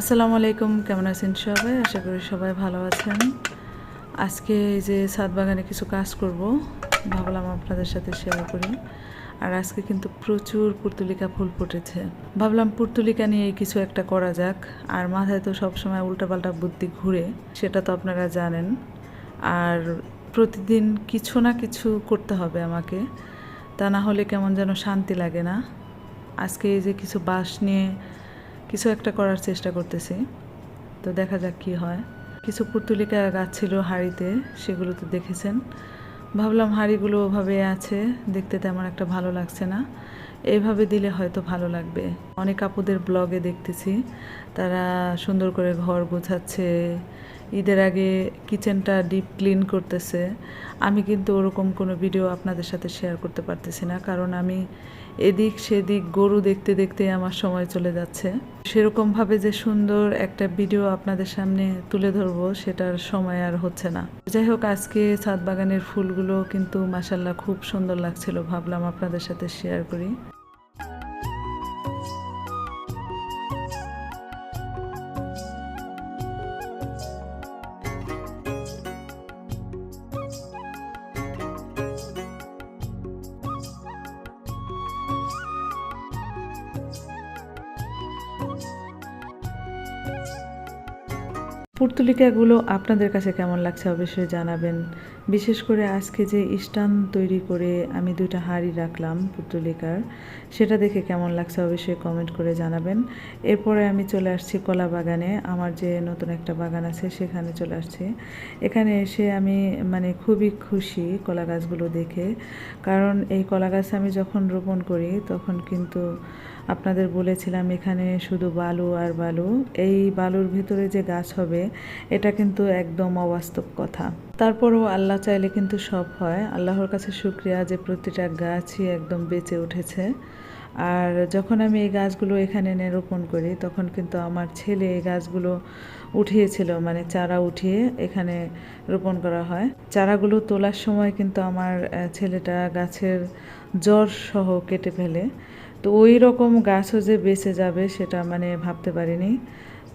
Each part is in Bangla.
আসসালামু আলাইকুম, কেমন আছেন সবাই? আশা করি সবাই ভালো আছেন। আজকে এই যে ছাদ বাগানে কিছু কাজ করব, ভাবলাম আপনাদের সাথে শেয়ার করি। আর আজকে কিন্তু প্রচুর পুর্তুলিকা ফুল ফুটেছে। ভাবলাম পুর্তুলিকা নিয়ে কিছু একটা করা যাক। আর মাথায় তো সবসময় উল্টাপাল্টা বুদ্ধি ঘুরে, সেটা তো আপনারা জানেন। আর প্রতিদিন কিছু না কিছু করতে হবে আমাকে। তা না হলে কেমন যেন শান্তি লাগে না। আজকে এই যে কিছু বাঁশ নিয়ে কিছু একটা করার চেষ্টা করতেছি। তো দেখা যাক কি হয়। কিছু পুর্তুলিকা গাছ ছিল হাঁড়িতে, সেগুলো তো দেখেছেন। ভাবলাম হাঁড়িগুলো ওভাবে আছে, দেখতে তেমন একটা ভালো লাগছে না। এইভাবে দিলে হয়তো ভালো লাগবে। অনেক আপুদের ব্লগে দেখতেছি। তারা সুন্দর করে ঘর গোছাচ্ছে ঈদের আগে কিচেনটা ডিপ ক্লিন করতেছে। আমি কিন্তু ওরকম কোনো ভিডিও আপনাদের সাথে শেয়ার করতে পারতেছি না, কারণ আমি এদিক সেদিক গরু দেখতে দেখতে আমার সময় চলে যাচ্ছে। সেরকমভাবে যে সুন্দর একটা ভিডিও আপনাদের সামনে তুলে ধরবো, সেটার সময় আর হচ্ছে না। যাই হোক, আজকে ছাদ বাগানের ফুলগুলো কিন্তু মাসাল্লাহ খুব সুন্দর লাগছিল, ভাবলাম আপনাদের সাথে শেয়ার করি। পুর্তুলিকাগুলো আপনাদের কাছে কেমন লাগছে অবশ্যই জানাবেন। বিশেষ করে আজকে যে স্টান তৈরি করে আমি দুইটা হাঁড়ি রাখলাম পুর্তুলিকার, সেটা দেখে কেমন লাগছে অবশ্যই কমেন্ট করে জানাবেন। এরপরে আমি চলে আসছি কলা বাগানে, আমার যে নতুন একটা বাগান আছে সেখানে চলে আসছি। এখানে এসে আমি মানে খুবই খুশি কলা গাছগুলো দেখে, কারণ এই কলা গাছ আমি যখন রোপণ করি তখন কিন্তু আপনাদের বলেছিলাম এখানে শুধু বালু আর বালু। এই বালুর ভিতরে যে গাছ হবে, এটা কিন্তু একদম অবাস্তব কথা। তারপরও আল্লাহ চাইলে কিন্তু সব হয়। আল্লাহর কাছে শুক্রিয়া যে প্রতিটা গাছই একদম বেঁচে উঠেছে। আর যখন আমি এই গাছগুলো এখানে এনে রোপণ করি, তখন কিন্তু আমার ছেলে এই গাছগুলো উঠিয়েছিল মানে চারা উঠিয়ে এখানে রোপণ করা হয়। চারাগুলো তোলার সময় কিন্তু আমার ছেলেটা গাছের জ্বর সহ কেটে ফেলে। তো ওই রকম গাছও যে বেঁচে যাবে সেটা মানে ভাবতে পারিনি।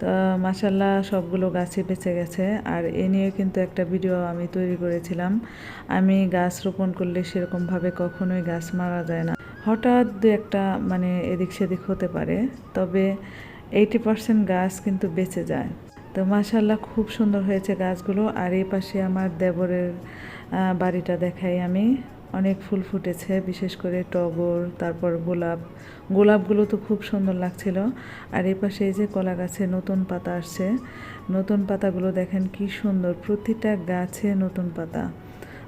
তো মাসাল্লাহ সবগুলো গাছই বেঁচে গেছে। আর এ নিয়ে কিন্তু একটা ভিডিও আমি তৈরি করেছিলাম। আমি গাছ রোপণ করলে সেরকমভাবে কখনোই গাছ মারা যায় না। হঠাৎ দু একটা মানে এদিক সেদিক হতে পারে। তবে এইটি পার্সেন্ট গাছ কিন্তু বেঁচে যায়। তো মাশাল্লাহ খুব সুন্দর হয়েছে গাছগুলো। আর এই পাশে আমার দেবরের বাড়িটা দেখাই আমি। অনেক ফুল ফুটেছে, বিশেষ করে টগর, তারপর গোলাপ। গোলাপগুলো তো খুব সুন্দর লাগছিল। আর এই পাশে এই যে কলা গাছে নতুন পাতা আসছে, নতুন পাতাগুলো দেখেন কি সুন্দর, প্রতিটা গাছে নতুন পাতা।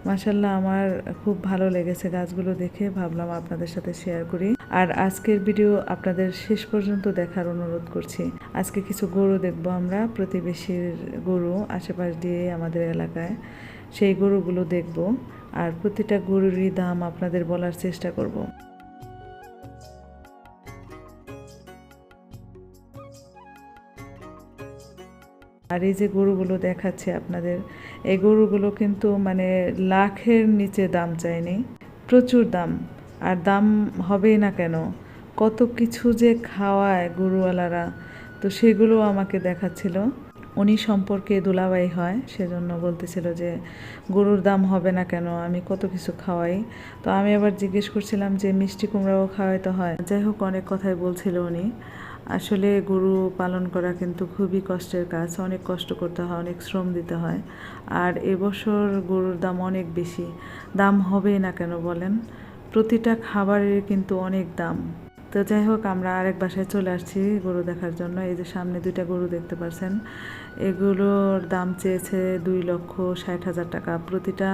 মাশাল্লাহ আমার খুব ভালো লেগেছে গাছগুলো দেখে, ভাবলাম আপনাদের সাথে শেয়ার করি। আর আজকের ভিডিও আপনাদের শেষ পর্যন্ত দেখার অনুরোধ করছি। আজকে কিছু গরু দেখব আমরা, প্রতিবেশীর গরু আশেপাশ দিয়ে আমাদের এলাকায়। সেই গরুগুলো দেখব। আর প্রতিটা গরুরই দাম আপনাদের বলার চেষ্টা করব। আর এই যে গরুগুলো দেখাচ্ছে আপনাদের, এই গরুগুলো কিন্তু মানে লাখের নিচে দাম চায়নি, প্রচুর দাম। আর দাম হবেই না কেন, কত কিছু যে খাওয়ায় গরুওয়ালারা, তো সেগুলো আমাকে দেখাচ্ছিল। উনি সম্পর্কে দুলাবাই হয়, সেজন্য বলতেছিল যে, গরুর দাম হবে না কেন? আমি কত কিছু খাওয়াই। তো আমি আবার জিজ্ঞেস করছিলাম যে, মিষ্টি কুমড়াও খাওয়াইতে হয়? যাই হোক, অনেক কথাই বলছিল উনি। আসলে গরু পালন করা কিন্তু খুবই কষ্টের কাজ, অনেক কষ্ট করতে হয়, অনেক শ্রম দিতে হয়। আর এবছর গরুর দাম অনেক বেশি। দাম হবেই না কেন বলেন? প্রতিটা খাবারের কিন্তু অনেক দাম। তো যাই হোক, আমরা আরেক বাসায় চলে আসছি গরু দেখার জন্য। এই যে সামনে দুইটা গরু দেখতে পাচ্ছেন এগুলোর দাম চেয়েছে দুই লক্ষ ষাট হাজার টাকা, প্রতিটা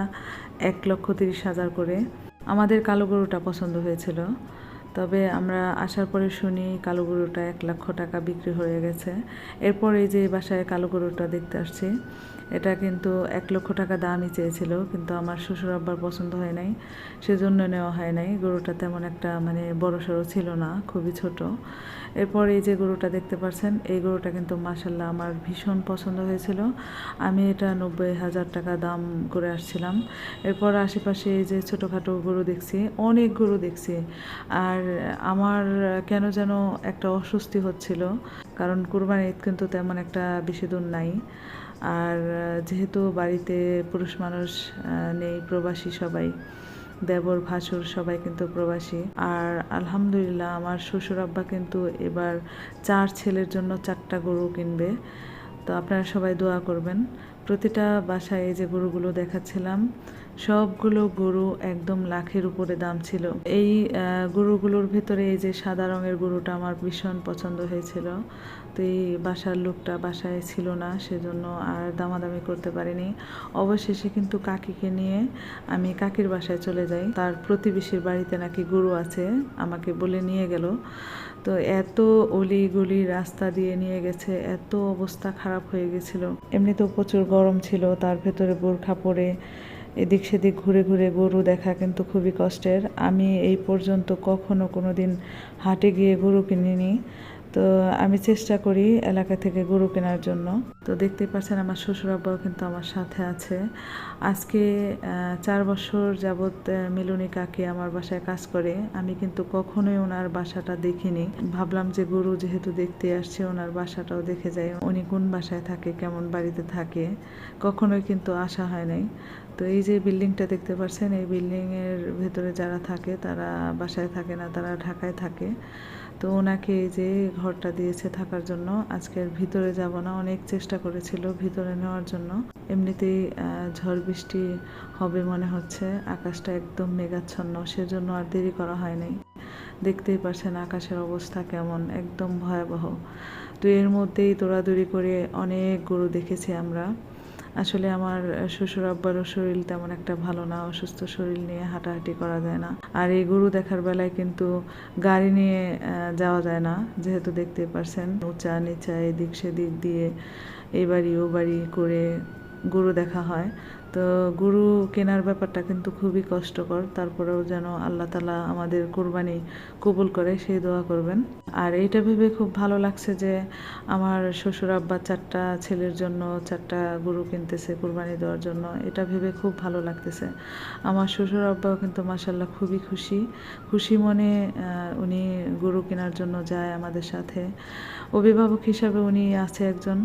এক লক্ষ তিরিশ হাজার করে। আমাদের কালো গরুটা পছন্দ হয়েছিল, তবে আমরা আসার পরে শুনি কালো গরুটা এক লক্ষ টাকা বিক্রি হয়ে গেছে। এরপর এই যে বাসায় কালো গরুটা দেখতে আসছি এটা কিন্তু এক লক্ষ টাকা দামই চেয়েছিল, কিন্তু আমার শ্বশুর আব্বার পছন্দ হয় নাই, সেজন্য নেওয়া হয় নাই। গরুটা তেমন একটা মানে বড় সড়ো ছিল না, খুবই ছোট। এরপর এই যে গরুটা দেখতে পাচ্ছেন, এই গরুটা কিন্তু মাসাল্লাহ আমার ভীষণ পছন্দ হয়েছিল। আমি এটা নব্বই হাজার টাকা দাম করে আসছিলাম। এরপর আশেপাশে এই যে ছোটোখাটো গরু দেখছি, অনেক গরু দেখছি। আর আমার কেন যেন একটা অস্বস্তি হচ্ছিল, কারণ কুরবানি ঈদ কিন্তু তেমন একটা বেশি দূর নাই। আর যেহেতু বাড়িতে পুরুষ মানুষ নেই, প্রবাসী সবাই, দেবর, ভাসুর সবাই কিন্তু প্রবাসী। আর আলহামদুলিল্লাহ আমার শ্বশুর আব্বা কিন্তু এবার চার ছেলের জন্য চারটা গরু কিনবে। তো আপনারা সবাই দোয়া করবেন। প্রতিটা বাসায় এই যে গরুগুলো দেখাচ্ছিলাম সবগুলো গরু একদম লাখের উপরে দাম ছিল। এই গরুগুলোর ভেতরে এই যে সাদা রঙের গরুটা আমার ভীষণ পছন্দ হয়েছিল। তো এই বাসার লোকটা বাসায় ছিল না, সেজন্য আর দামাদামি করতে পারিনি। অবশেষে কিন্তু কাকিকে নিয়ে আমি কাকির বাসায় চলে যাই। তার প্রতিবেশীর বাড়িতে নাকি গরু আছে, আমাকে বলে নিয়ে গেল। তো এত অলি গলি রাস্তা দিয়ে নিয়ে গেছে, এত অবস্থা খারাপ হয়ে গেছিল। এমনিতেও প্রচুর গরম ছিল, তার ভেতরে বোরখা পরে এদিক সেদিক ঘুরে ঘুরে গরু দেখা কিন্তু খুবই কষ্টের। আমি এই পর্যন্ত কখনো কোনো দিন হাটে গিয়ে গরু কিনিনি। তো আমি চেষ্টা করি এলাকা থেকে গরু কেনার জন্য। তো দেখতেই পাচ্ছেন আমার শ্বশুর আব্বাও কিন্তু আমার সাথে আছে। আজকে চার বছর যাবৎ মিলনী কাকি আমার বাসায় কাজ করে। আমি কিন্তু কখনোই ওনার বাসাটা দেখিনি। ভাবলাম যে গরু যেহেতু দেখতে আসছে, ওনার বাসাটাও দেখে যাই। উনি কোন বাসায় থাকে, কেমন বাড়িতে থাকে, কখনোই কিন্তু আসা হয় নাই। তো এই যে বিল্ডিংটা দেখতে পাচ্ছেন এই বিল্ডিংয়ের ভেতরে যারা থাকে তারা বাসায় থাকে না, তারা ঢাকায় থাকে। তো ওনাকে এই যে ঘরটা দিয়েছে থাকার জন্য, আজকের ভিতরে যাব না, অনেক চেষ্টা করেছিল ভিতরে নেওয়ার জন্য। এমনিতেই ঝড় বৃষ্টি হবে মনে হচ্ছে, আকাশটা একদম মেঘাচ্ছন্ন, সেজন্য আর দেরি করা হয়নি দেখতেই পারছেন আকাশের অবস্থা কেমন, একদম ভয়াবহ। তো এর মধ্যেই দৌড়াদৌড়ি করে অনেক গরু দেখেছি আমরা। আসলে আমার শ্বশুর আব্বারও শরীর তেমন একটা ভালো না, অসুস্থ শরীর নিয়ে হাঁটাহাঁটি করা যায় না। আর এই গরু দেখার বেলায় কিন্তু গাড়ি নিয়ে যাওয়া যায় না, যেহেতু দেখতে পারছেন। উঁচা, নিচা, এদিক সেদিক দিয়ে এ বাড়ি ও বাড়ি করে গরু দেখা হয়। তো গরু কেনার ব্যাপারটা কিন্তু খুবই কষ্টকর। তারপরেও যেন আল্লাহ তালা আমাদের কোরবানি কবুল করে, সেই দোয়া করবেন। আর এইটা ভেবে খুব ভালো লাগছে যে আমার শ্বশুর আব্বা চারটা ছেলের জন্য চারটা গরু কিনতেছে কোরবানি দেওয়ার জন্য। এটা ভেবে খুব ভালো লাগতেছে। আমার শ্বশুর আব্বাও কিন্তু মাসাল্লাহ খুবই খুশি। খুশি মনে উনি গরু কেনার জন্য যায় আমাদের সাথে। অভিভাবক হিসাবে উনি আছে একজন।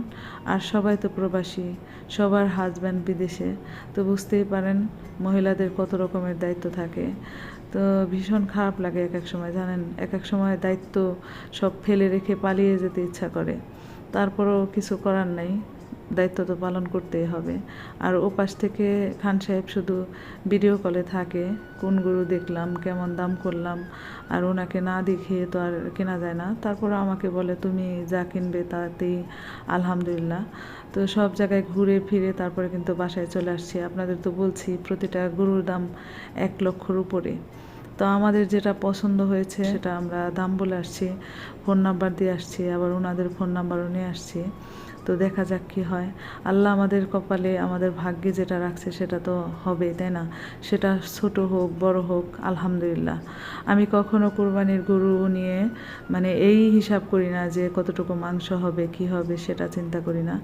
আর সবাই তো প্রবাসী। সবার হাজব্যান্ড বিদেশে। তো বুঝতেই পারেন মহিলাদের কত রকমের দায়িত্ব থাকে। তো ভীষণ খারাপ লাগে এক এক সময়, জানেন? এক এক সময় দায়িত্ব সব ফেলে রেখে পালিয়ে যেতে ইচ্ছা করে। তারপরও কিছু করার নাই। দায়িত্ব তো পালন করতেই হবে। আর ও পাশ থেকে খান সাহেব শুধু ভিডিও কলে থাকে, কোন গরু দেখলাম, কেমন দাম করলাম, আর ওনাকে না দেখিয়ে তো আর কেনা যায় না। তারপর আমাকে বলে, তুমি যা কিনবে তাতেই আলহামদুলিল্লাহ। তো সব জায়গায় ঘুরে ফিরে তারপরে কিন্তু বাসায় চলে আসছি। আপনাদের তো বলছি, প্রতিটা গরুর দাম এক লক্ষর উপরে। তো আমাদের যেটা পছন্দ হয়েছে, সেটা আমরা দাম বলে আসছি ফোন নাম্বার দিয়ে আসছি, আবার ওনাদের ফোন নাম্বারও নিয়ে আসছি। তো দেখা যাক কী হয়। আল্লাহ আমাদের কপালে আমাদের ভাগ্যে যেটা রাখছে সেটা তো হবেই, তাই না? সেটা ছোট হোক, বড় হোক, আলহামদুলিল্লাহ। আমি কখনো কোরবানির গরু নিয়ে মানে এই হিসাব করি না যে কতটুকু মাংস হবে, কি হবে সেটা চিন্তা করি না।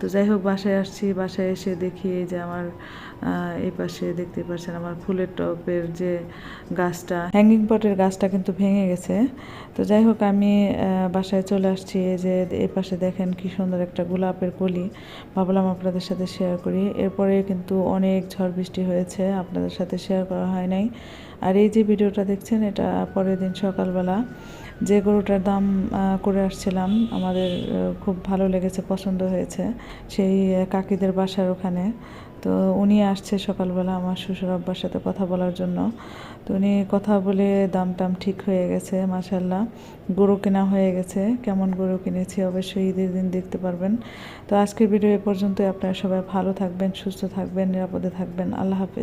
তো যাই হোক, বাসায় আসছি, বাসায় এসে দেখি যে আমার এই পাশে দেখতে পাচ্ছেন আমার ফুলের টপের যে গাছটা। হ্যাঙ্গিং পটের গাছটা কিন্তু ভেঙে গেছে। তো যাই হোক, আমি বাসায় চলে আসছি। যে এই পাশে দেখেন কি সুন্দর একটা গোলাপের কলি। ভাবলাম আপনাদের সাথে শেয়ার করি। এরপরে কিন্তু অনেক ঝড় বৃষ্টি হয়েছে। আপনাদের সাথে শেয়ার করা হয় নাই। আর এই যে ভিডিওটা দেখছেন, এটা পরের দিন সকালবেলা। যে গরুটার দাম করে আসছিলাম, আমাদের খুব ভালো লেগেছে, পছন্দ হয়েছে। সেই কাকিদের বাসার ওখানে। তো উনি আসছে সকালবেলা আমার শ্বশুর আব্বার সাথে কথা বলার জন্য। তো উনি কথা বলে দাম টাম ঠিক হয়ে গেছে মাসাল্লাহ গরু কেনা হয়ে গেছে, কেমন গরু কিনেছি অবশ্যই ঈদের দিন দেখতে পারবেন। তো আজকের ভিডিও এ পর্যন্তই, আপনারা সবাই ভালো থাকবেন, সুস্থ থাকবেন, নিরাপদে থাকবেন। আল্লাহ হাফেজ।